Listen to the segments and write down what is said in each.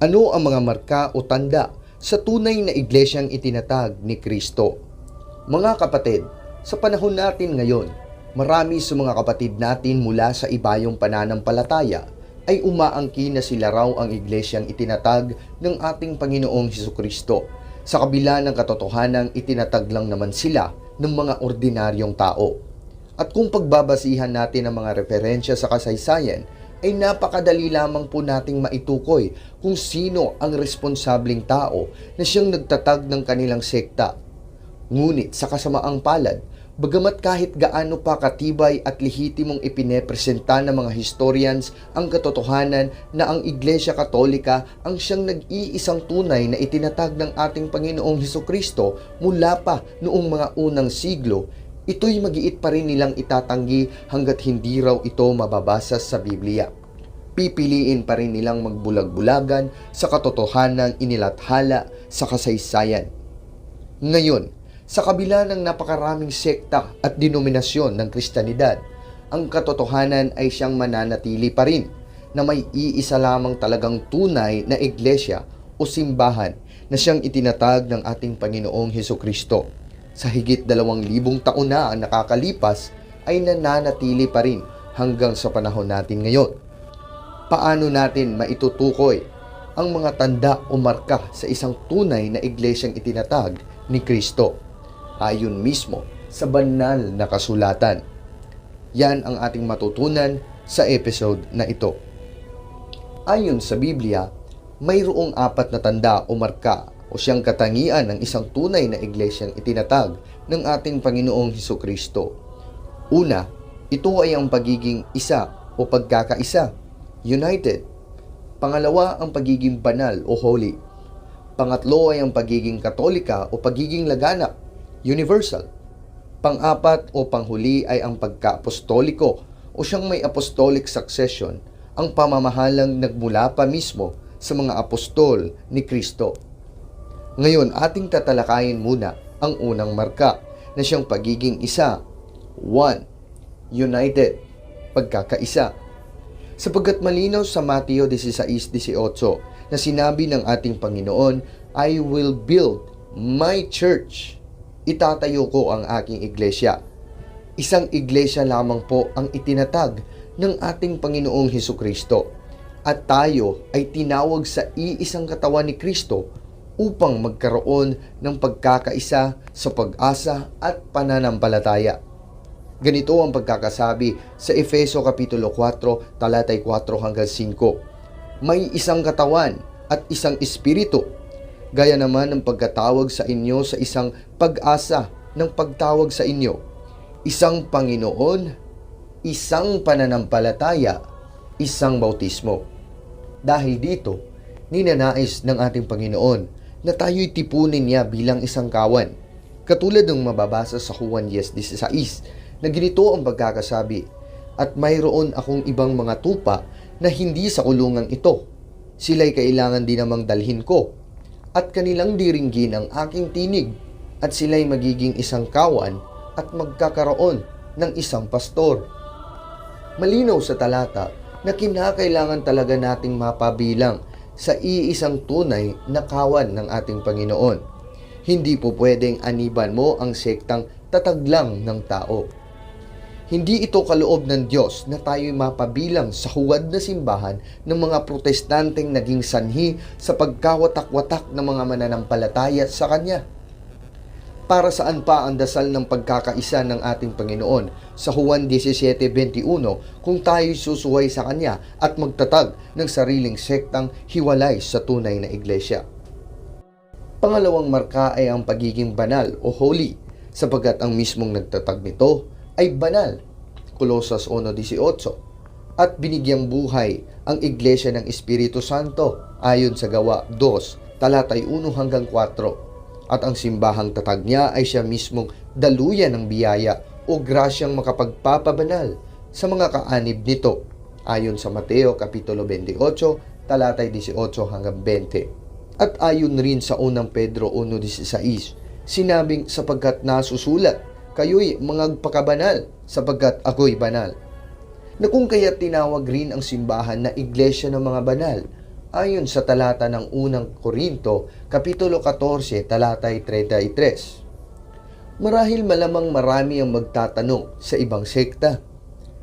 Ano ang mga marka o tanda sa tunay na iglesyang itinatag ni Kristo? Mga kapatid, sa panahon natin ngayon, marami sa mga kapatid natin mula sa ibayong pananampalataya ay umaangki na sila raw ang iglesyang itinatag ng ating Panginoong Hesus Kristo. Sa kabila ng katotohanang itinatag lang naman sila ng mga ordinaryong tao. At kung pagbabasihan natin ang mga referensya sa kasaysayan, ay napakadali lamang po nating maitukoy kung sino ang responsabling tao na siyang nagtatag ng kanilang sekta. Ngunit sa kasamaang palad, bagamat kahit gaano pa katibay at lehitimong ipinepresenta ng mga historians ang katotohanan na ang Iglesia Katolika ang siyang nag-iisang tunay na itinatag ng ating Panginoong Heso Kristo mula pa noong mga unang siglo, ito'y magiit pa rin nilang itatanggi hanggat hindi raw ito mababasa sa Biblia. Pipiliin pa rin nilang magbulag-bulagan sa katotohanan inilathala sa kasaysayan. Ngayon, sa kabila ng napakaraming sekta at denominasyon ng Kristyanidad, ang katotohanan ay siyang mananatili pa rin na may iisa lamang talagang tunay na iglesia o simbahan na siyang itinatag ng ating Panginoong Heso Kristo. Sa higit dalawang libong taon na ang nakakalipas ay nananatili pa rin hanggang sa panahon natin ngayon. Paano natin maitutukoy ang mga tanda o marka sa isang tunay na iglesyang itinatag ni Kristo? ayon mismo sa banal na kasulatan. Yan ang ating matutunan sa episode na ito. Ayon sa Biblia, mayroong apat na tanda o marka o siyang katangian ng isang tunay na iglesyang itinatag ng ating Panginoong Heso Kristo. Una, ito ay ang pagiging isa o pagkakaisa, united. Pangalawa, ang pagiging banal o holy. Pangatlo ay ang pagiging katolika o pagiging laganap, universal. Pang-apat o panghuli ay ang pagka-apostoliko o siyang may apostolic succession, ang pamamahalang nagmula pa mismo sa mga apostol ni Kristo. Ngayon, ating tatalakayin muna ang unang marka na siyang pagiging isa. One, united, pagkakaisa. Sapagkat malinaw sa Mateo 16.18 na sinabi ng ating Panginoon, I will build my church itatayo ko ang aking iglesia. Isang iglesia lamang po ang itinatag ng ating Panginoong Heso Kristo. At tayo ay tinawag sa iisang katawan ni Kristo upang magkaroon ng pagkakaisa sa pag-asa at pananampalataya. Ganito ang pagkakasabi sa Efeso Kapitulo 4, talatay 4 hanggang 5. May isang katawan at isang espiritu gaya naman ng pagkatawag sa inyo sa isang pag-asa ng pagtawag sa inyo, isang Panginoon, isang pananampalataya, isang bautismo. Dahil dito, ninanais ng ating Panginoon na tayo'y tipunin niya bilang isang kawan. Katulad ng mababasa sa Juan 10.16 na ganito ang pagkakasabi, At mayroon akong ibang mga tupa na hindi sa kulungang ito. Sila'y kailangan din namang dalhin ko at kanilang diringgin ang aking tinig at sila'y magiging isang kawan at magkakaroon ng isang pastor. Malinaw sa talata na kinakailangan talaga nating mapabilang sa iisang tunay na kawan ng ating Panginoon. Hindi po pwedeng aniban mo ang sektang tatag lang ng tao. Hindi ito kaloob ng Diyos na tayo'y mapabilang sa huwad na simbahan ng mga protestanteng naging sanhi sa pagkawatak-watak ng mga mananampalataya sa Kanya. Para saan pa ang dasal ng pagkakaisa ng ating Panginoon sa Juan 17.21 kung tayo'y susuway sa Kanya at magtatag ng sariling sektang hiwalay sa tunay na iglesia. Pangalawang marka ay ang pagiging banal o holy sapagkat ang mismong nagtatag nito ay banal. Kolosas 1.18 At binigyang buhay ang Iglesia ng Espiritu Santo ayon sa gawa 2, talatay 1 hanggang 4 at ang simbahang tatag niya ay siya mismong daluyan ng biyaya o grasyang makapagpapabanal sa mga kaanib nito. Ayon sa Mateo Kapitulo 28 talatay 18 hanggang 20 at ayon rin sa unang Pedro 1.16 sinabing sapagkat nasusulat kayo'y mga pakabanal sapagkat ako'y banal. Na kung kaya tinawag rin ang simbahan na iglesia ng mga banal ayon sa talata ng unang Korinto, Kapitulo 14, talatay 33. Marahil malamang marami ang magtatanong sa ibang sekta.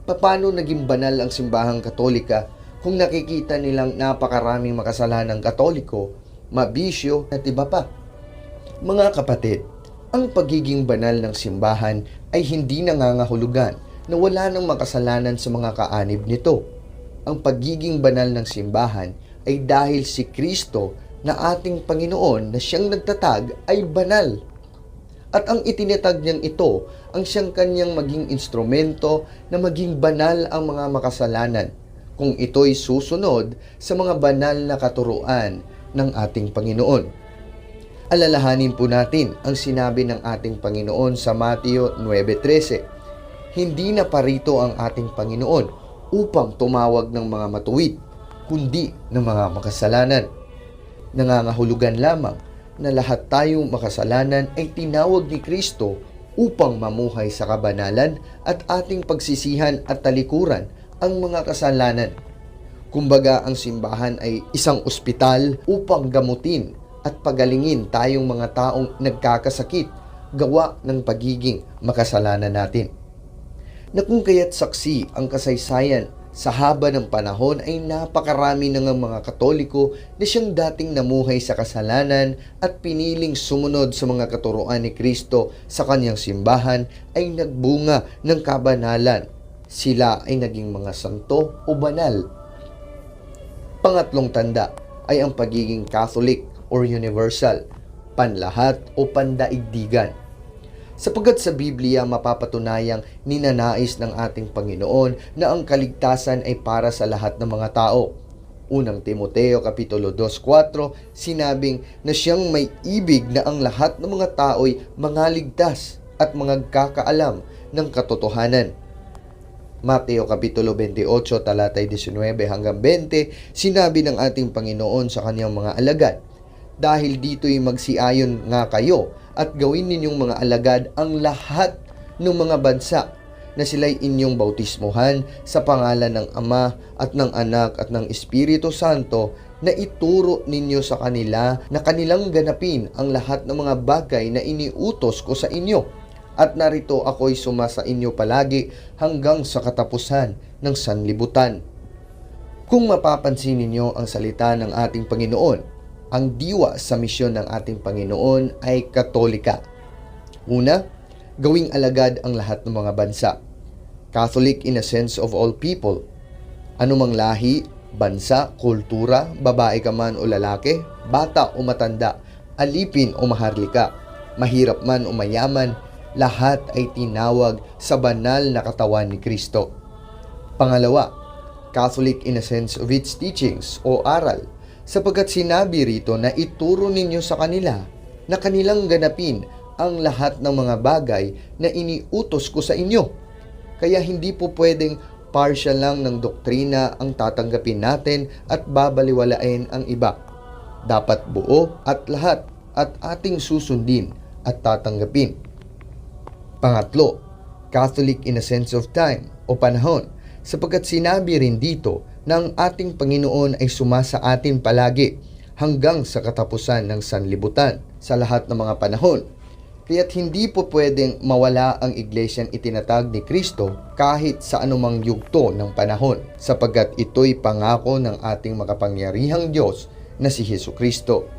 Paano naging banal ang simbahang katolika kung nakikita nilang napakaraming makasalanang katoliko, mabisyo at iba pa? Mga kapatid, ang pagiging banal ng simbahan ay hindi nangangahulugan na wala ng makasalanan sa mga kaanib nito. Ang pagiging banal ng simbahan ay dahil si Kristo na ating Panginoon na siyang nagtatag ay banal. At ang itinatag niyang ito ang siyang kanyang maging instrumento na maging banal ang mga makasalanan kung ito'y susunod sa mga banal na katuruan ng ating Panginoon. Alalahanin po natin ang sinabi ng ating Panginoon sa Mateo 9.13. Hindi na parito ang ating Panginoon upang tumawag ng mga matuwid, kundi ng mga makasalanan. Nangangahulugan lamang na lahat tayong makasalanan ay tinawag ni Kristo upang mamuhay sa kabanalan at ating pagsisihan at talikuran ang mga kasalanan. Kumbaga ang simbahan ay isang ospital upang gamutin at pagalingin tayong mga taong nagkakasakit gawa ng pagiging makasalanan natin. Na kung kaya't saksi ang kasaysayan sa haba ng panahon ay napakarami ng mga katoliko na siyang dating namuhay sa kasalanan at piniling sumunod sa mga katuruan ni Kristo sa kanyang simbahan ay nagbunga ng kabanalan. Sila ay naging mga santo o banal. Pangatlong tanda ay ang pagiging Catholic or universal, panlahat o pandaigdigan. Sapagkat sa Biblia mapapatunayang ninanais ng ating Panginoon na ang kaligtasan ay para sa lahat ng mga tao. Unang Timoteo Kapitulo 2.4 sinabing na siyang may ibig na ang lahat ng mga tao'y mangaligtas at magkakaalam ng katotohanan. Mateo Kapitulo 28 talatay 19 hanggang 20 sinabi ng ating Panginoon sa kanyang mga alagad dahil dito'y magsiayon nga kayo at gawin ninyong mga alagad ang lahat ng mga bansa na sila'y inyong bautismuhan sa pangalan ng Ama at ng Anak at ng Espiritu Santo na ituro ninyo sa kanila na kanilang ganapin ang lahat ng mga bagay na iniutos ko sa inyo. At narito ako'y suma sa inyo palagi hanggang sa katapusan ng sanlibutan. Kung mapapansin ninyo ang salita ng ating Panginoon, ang diwa sa misyon ng ating Panginoon ay katolika. Una, gawing alagad ang lahat ng mga bansa. Catholic in a sense of all people. Anumang lahi, bansa, kultura, babae ka man o lalaki, bata o matanda, alipin o maharlika, mahirap man o mayaman, lahat ay tinawag sa banal na katawan ni Kristo. Pangalawa, Catholic in a sense of its teachings o aral sapagkat sinabi rito na ituro ninyo sa kanila na kanilang ganapin ang lahat ng mga bagay na iniutos ko sa inyo. Kaya hindi po pwedeng partial lang ng doktrina ang tatanggapin natin at babaliwalain ang iba. Dapat buo at lahat at ating susundin at tatanggapin. Pangatlo, Catholic in a sense of time o panahon sapagkat sinabi rin dito ang ating Panginoon ay sumasa atin palagi hanggang sa katapusan ng sanlibutan sa lahat ng mga panahon. Kaya't hindi po pwedeng mawala ang iglesyang itinatag ni Kristo kahit sa anumang yugto ng panahon sapagkat ito'y pangako ng ating makapangyarihang Diyos na si Heso Kristo.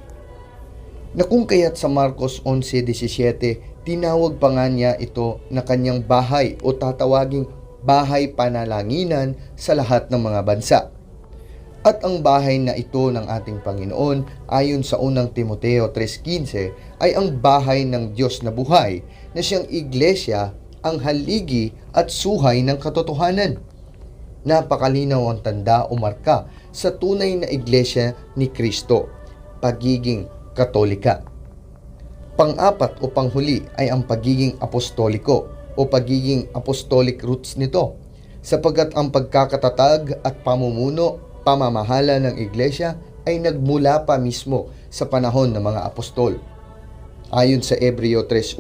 Na kung kaya't sa Marcos 11.17, tinawag pa nga niya ito na kanyang bahay o tatawaging bahay panalanginan sa lahat ng mga bansa. At ang bahay na ito ng ating Panginoon ayon sa unang Timoteo 3.15 ay ang bahay ng Diyos na buhay na siyang iglesia ang haligi at suhay ng katotohanan. Napakalinaw ang tanda o marka sa tunay na iglesia ni Kristo, pagiging katolika. Pang-apat o panghuli ay ang pagiging apostoliko o pagiging apostolic roots nito sapagkat ang pagkakatatag at pamumuno pamamahala ng iglesia ay nagmula pa mismo sa panahon ng mga apostol. Ayon sa Ebreo 3.1,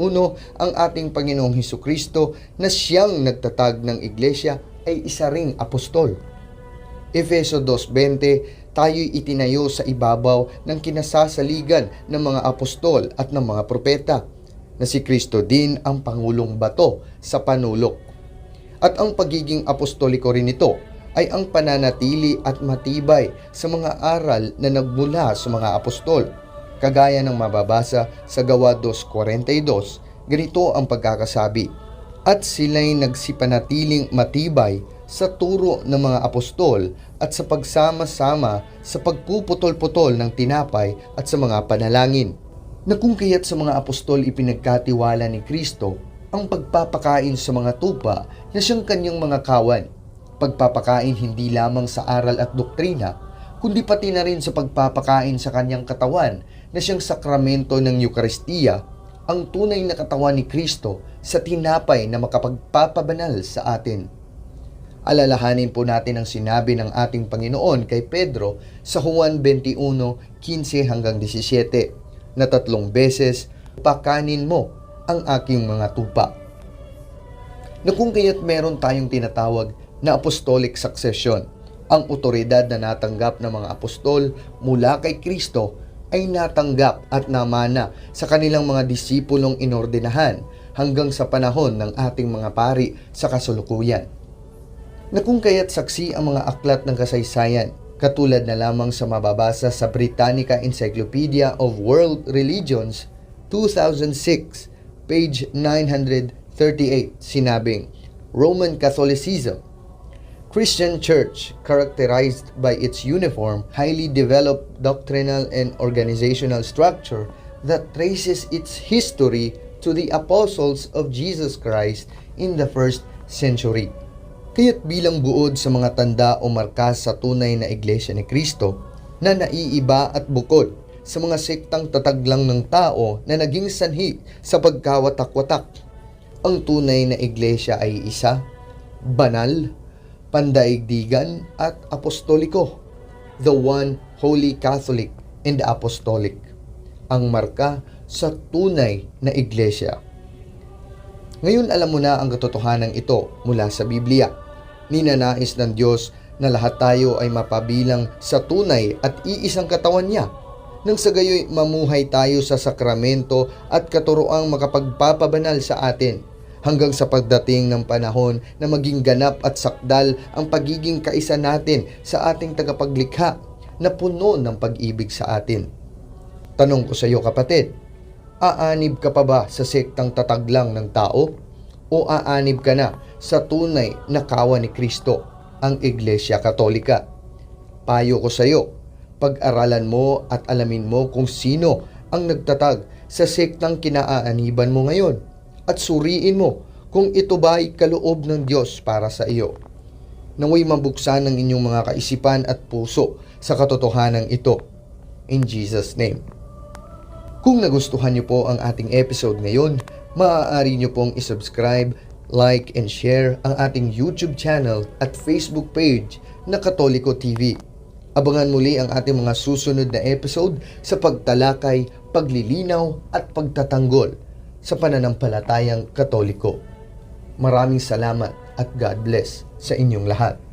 ang ating Panginoong Heso Kristo na siyang nagtatag ng iglesia ay isa ring apostol. Efeso 2.20, tayo'y itinayo sa ibabaw ng kinasasaligan ng mga apostol at ng mga propeta, na si Kristo din ang Pangulong Bato sa panulok. At ang pagiging apostoliko rin nito ay ang pananatili at matibay sa mga aral na nagmula sa mga apostol. Kagaya ng mababasa sa Gawa 2.42, ganito ang pagkakasabi, At sila'y nagsipanatiling matibay sa turo ng mga apostol at sa pagsama-sama sa pagpuputol-putol ng tinapay at sa mga panalangin. Na kung kaya't sa mga apostol ipinagkatiwala ni Kristo ang pagpapakain sa mga tupa na siyang kanyang mga kawan. Pagpapakain hindi lamang sa aral at doktrina, kundi pati na rin sa pagpapakain sa kanyang katawan na siyang sakramento ng Eukaristiya, ang tunay na katawan ni Kristo sa tinapay na makapagpapabanal sa atin. Alalahanin po natin ang sinabi ng ating Panginoon kay Pedro sa Juan 21:15 hanggang 17 na tatlong beses, pakanin mo ang aking mga tupa. Na kung kaya't meron tayong tinatawag na apostolic succession, ang otoridad na natanggap ng mga apostol mula kay Kristo ay natanggap at namana sa kanilang mga disipulong inordinahan hanggang sa panahon ng ating mga pari sa kasulukuyan na kung kaya't saksi ang mga aklat ng kasaysayan, katulad na lamang sa mababasa sa Britannica Encyclopedia of World Religions 2006, page 938, sinabing, Roman Catholicism Christian Church characterized by its uniform, highly developed doctrinal and organizational structure that traces its history to the apostles of Jesus Christ in the first century. Kaya't bilang buod sa mga tanda o markas sa tunay na iglesia ni Kristo na naiiba at bukod sa mga sektang tatag lang ng tao na naging sanhi sa pagkawatak-watak. Ang tunay na iglesia ay isa, banal, pandaigdigan at apostoliko, the one holy Catholic and apostolic, ang marka sa tunay na iglesia. Ngayon alam mo na ang katotohanan ito mula sa Biblia ninanais ng Diyos na lahat tayo ay mapabilang sa tunay at iisang katawan niya. Nang sa gayoy mamuhay tayo sa sakramento at katuroang makapagpapabanal sa atin hanggang sa pagdating ng panahon na maging ganap at sakdal ang pagiging kaisa natin sa ating tagapaglikha na puno ng pag-ibig sa atin. Tanong ko sa iyo kapatid, aanib ka pa ba sa sektang tataglang ng tao? O aanib ka na sa tunay na kawa ni Kristo, ang Iglesia Katolika. Payo ko sa iyo, pag-aralan mo at alamin mo kung sino ang nagtatag sa sektang kinaaaniban mo ngayon at suriin mo kung ito ba ay kaloob ng Diyos para sa iyo. Naway mabuksan ng inyong mga kaisipan at puso sa katotohanan ito. In Jesus' name. Kung nagustuhan niyo po ang ating episode ngayon, maaari niyo pong isubscribe like and share ang ating YouTube channel at Facebook page na Katoliko TV. Abangan muli ang ating mga susunod na episode sa pagtalakay, paglilinaw at pagtatanggol sa pananampalatayang Katoliko. Maraming salamat at God bless sa inyong lahat.